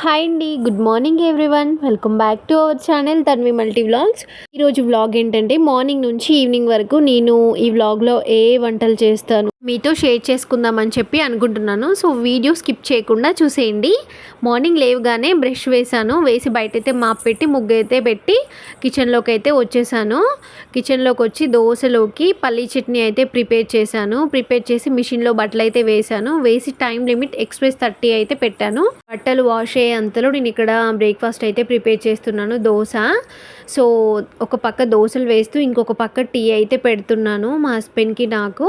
Hi అండి good morning everyone. Welcome back to our channel Tanvi multi vlogs ఈరోజు vlog ఏంటంటే morning నుంచి evening వరకు నేను ఈ వ్లాగ్లో ఏ వంటలు చేస్తాను మీతో షేర్ చేసుకుందామని చెప్పి అనుకుంటున్నాను. సో వీడియో స్కిప్ చేయకుండా చూసేయండి. మార్నింగ్ లేవగానే బ్రష్ వేసాను వేసి బయట అయితే మాప్ పెట్టి ముగ్గు అయితే పెట్టి కిచెన్లోకి అయితే వచ్చేసాను. కిచెన్లోకి వచ్చి దోశలోకి పల్లీ చట్నీ అయితే ప్రిపేర్ చేశాను. ప్రిపేర్ చేసి మిషన్లో బట్టలు అయితే వేసాను వేసి టైం లిమిట్ ఎక్స్ప్రెస్ థర్టీ అయితే పెట్టాను. బట్టలు వాష్ అయ్యే అంతలో నేను ఇక్కడ బ్రేక్ఫాస్ట్ అయితే ప్రిపేర్ చేస్తున్నాను. దోశ. సో ఒక పక్క దోశలు వేస్తూ ఇంకొక పక్క టీ అయితే పెడుతున్నాను మా హస్బెండ్కి నాకు.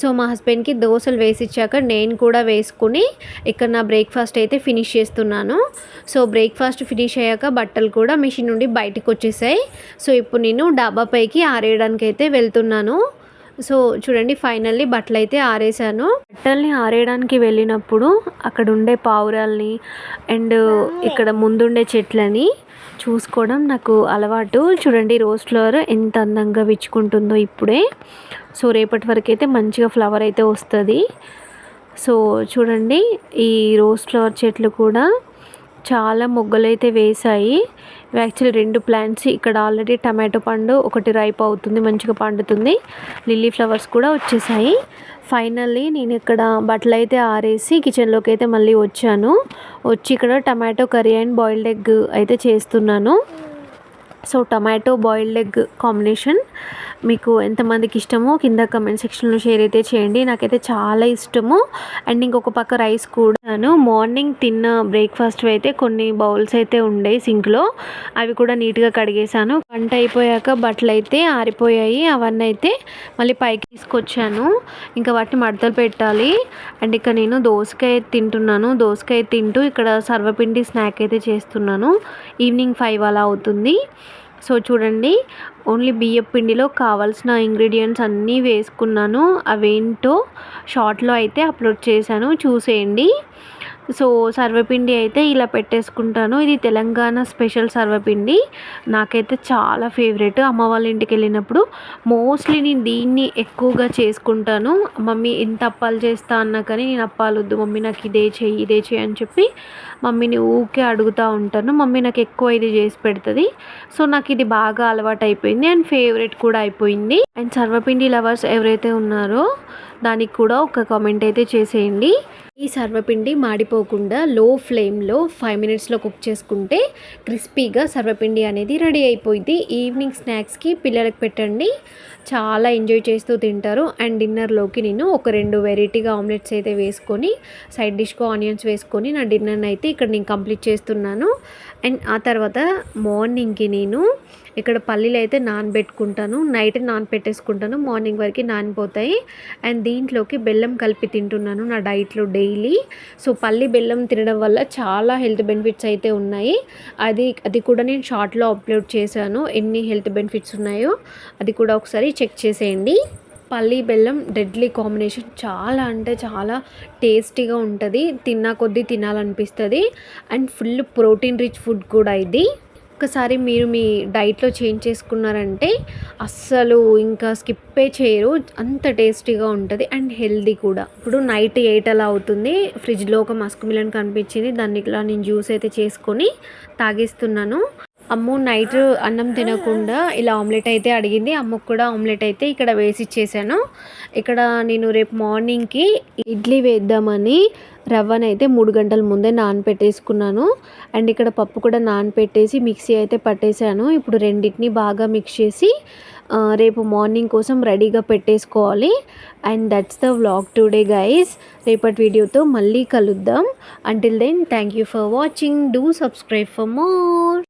సో మా హస్బెండ్కి దోశలు వేసిచ్చాక నేను కూడా వేసుకుని ఇక్కడ నా బ్రేక్ఫాస్ట్ అయితే ఫినిష్ చేస్తున్నాను. సో బ్రేక్ఫాస్ట్ ఫినిష్ అయ్యాక బట్టలు కూడా మిషన్ నుండి బయటకు వచ్చేసాయి సో ఇప్పుడు నేను డాబా పైకి ఆరేయడానికి అయితే వెళ్తున్నాను. సో చూడండి ఫైనల్లీ బట్టలు అయితే ఆరేసాను. బట్టల్ని ఆరేయడానికి వెళ్ళినప్పుడు అక్కడ ఉండే పావురాల్ని అండ్ ఇక్కడ ముందుండే చెట్లని చూసుకోవడం నాకు అలవాటు. చూడండి రోజ్ ఫ్లవర్ ఎంత అందంగా విచ్చుకుంటుందో ఇప్పుడే. సో రేపటి వరకు అయితే మంచిగా ఫ్లవర్ అయితే వస్తుంది. సో చూడండి ఈ రోజ్ ఫ్లవర్ చెట్లు కూడా చాలా మొగ్గలైతే వేసాయి యాక్చువల్లీ రెండు ప్లాంట్స్ ఇక్కడ ఆల్రెడీ టమాటో పండు ఒకటి రైప్ అవుతుంది మంచిగా పండుతుంది. లిల్లీ ఫ్లవర్స్ కూడా వచ్చేసాయి. ఫైనల్లీ నేను ఇక్కడ బట్టలు అయితే ఆరేసి కిచెన్లోకి అయితే మళ్ళీ వచ్చాను. వచ్చి ఇక్కడ tomato curry and boiled egg అయితే చేస్తున్నాను. So tomato boiled egg combination మీకు ఎంతమందికి ఇష్టమో కింద కమెంట్ సెక్షన్లో షేర్ అయితే చేయండి. నాకైతే చాలా ఇష్టము. అండ్ ఇంకొక పక్క రైస్ కూడాను మార్నింగ్ తిన్న బ్రేక్ఫాస్ట్ అయితే కొన్ని బౌల్స్ అయితే ఉండే సింక్లో. అవి కూడా నీట్గా కడిగేశాను. వంట అయిపోయాక బట్టలు అయితే ఆరిపోయాయి. అవన్నీ అయితే మళ్ళీ పైకి తీసుకొచ్చాను. ఇంకా వాటిని మడతలు పెట్టాలి. అండ్ ఇక్కడ నేను దోసకాయ తింటున్నాను. దోసకాయ తింటూ ఇక్కడ సర్వపిండి స్నాక్ అయితే చేస్తున్నాను. ఈవినింగ్ ఫైవ్ అలా అవుతుంది. సో చూడండి ఓన్లీ బియ్యం పిండిలో కావాల్సిన ఇంగ్రీడియంట్స్ అన్నీ వేసుకున్నాను. అవేంటో షార్ట్లో అయితే అప్లోడ్ చేశాను. చూసేయండి. సో సర్వపిండి అయితే ఇలా పెట్టేసుకుంటాను. ఇది తెలంగాణ స్పెషల్ సర్వపిండి. నాకైతే చాలా ఫేవరెట్. అమ్మ వాళ్ళ ఇంటికి వెళ్ళినప్పుడు మోస్ట్లీ నేను దీన్ని ఎక్కువగా చేసుకుంటాను. మమ్మీ ఎంత అప్పాలు చేస్తా అన్నా కానీ నేను అప్పాలు వద్దు మమ్మీ నాకు ఇదే చెయ్యి ఇదే చెయ్యి అని చెప్పి మమ్మీని ఊకే అడుగుతూ ఉంటాను. మమ్మీ నాకు ఎక్కువ ఇది చేసి పెడుతుంది. సో నాకు ఇది బాగా అలవాటు అయిపోయింది అండ్ ఫేవరెట్ కూడా అయిపోయింది. అండ్ సర్వపిండి లవర్స్ ఎవరైతే ఉన్నారో దానికి కూడా ఒక కామెంట్ అయితే చేసేయండి. ఈ సర్వపిండి మాడిపోకుండా లో ఫ్లేమ్లో ఫైవ్ మినిట్స్లో కుక్ చేసుకుంటే క్రిస్పీగా సర్వపిండి అనేది రెడీ అయిపోయింది. ఈవినింగ్ స్నాక్స్కి పిల్లలకు పెట్టండి. చాలా ఎంజాయ్ చేస్తూ తింటారు. అండ్ డిన్నర్లోకి నేను ఒక రెండు వెరైటీగా ఆమ్లెట్స్ అయితే వేసుకొని సైడ్ డిష్కు ఆనియన్స్ వేసుకొని నా డిన్నర్ని అయితే ఇక్కడ నేను కంప్లీట్ చేస్తున్నాను. అండ్ ఆ తర్వాత మార్నింగ్కి నేను ఇక్కడ పల్లీలు అయితే నానబెట్టుకుంటాను. నైట్ నానబెట్టేసుకుంటాను మార్నింగ్ వరకు నానిపోతాయి. అండ్ దీంట్లోకి బెల్లం కలిపి తింటున్నాను నా డైట్లో డైలీ. సో పల్లి బెల్లం తినడం వల్ల చాలా హెల్త్ బెనిఫిట్స్ అయితే ఉన్నాయి. అది అది కూడా నేను షార్ట్లో అప్లోడ్ చేశాను. ఎన్ని హెల్త్ బెనిఫిట్స్ ఉన్నాయో అది కూడా ఒకసారి చెక్ చేసేయండి. పల్లి బెల్లం డెడ్లీ కాంబినేషన్ చాలా అంటే చాలా టేస్టీగా ఉంటుంది. తిన్నా కొద్దీ తినాలనిపిస్తుంది. And full protein rich food కూడా ఇది. ఒక్కసారి మీరు మీ డైట్లో చేంజ్ చేసుకున్నారంటే అస్సలు ఇంకా స్కిప్పే చేయరు. అంత టేస్టీగా ఉంటుంది అండ్ హెల్దీ కూడా. ఇప్పుడు నైట్ ఎయిట్ అలా అవుతుంది. ఫ్రిడ్జ్లో ఒక మస్క్ మిలన్ కనిపించింది. దాన్ని ఇట్లా నేను జ్యూస్ అయితే చేసుకొని తాగిస్తున్నాను. అమ్ము నైట్ అన్నం తినకుండా ఇలా ఆమ్లెట్ అయితే అడిగింది. అమ్మకు కూడా ఆమ్లెట్ అయితే ఇక్కడ వేసి ఇచ్చేసాను. ఇక్కడ నేను రేపు మార్నింగ్కి ఇడ్లీ వేద్దామని రవ్వను అయితే మూడు గంటల ముందే నానపెట్టేసుకున్నాను. అండ్ ఇక్కడ పప్పు కూడా నానపెట్టేసి మిక్సీ అయితే పట్టేశాను. ఇప్పుడు రెండింటిని బాగా మిక్స్ చేసి రేపు మార్నింగ్ కోసం రెడీగా పెట్టేసుకోవాలి. And that's the vlog today guys రేపటి వీడియోతో మళ్ళీ కలుద్దాం. Until then thank you for watching do subscribe for more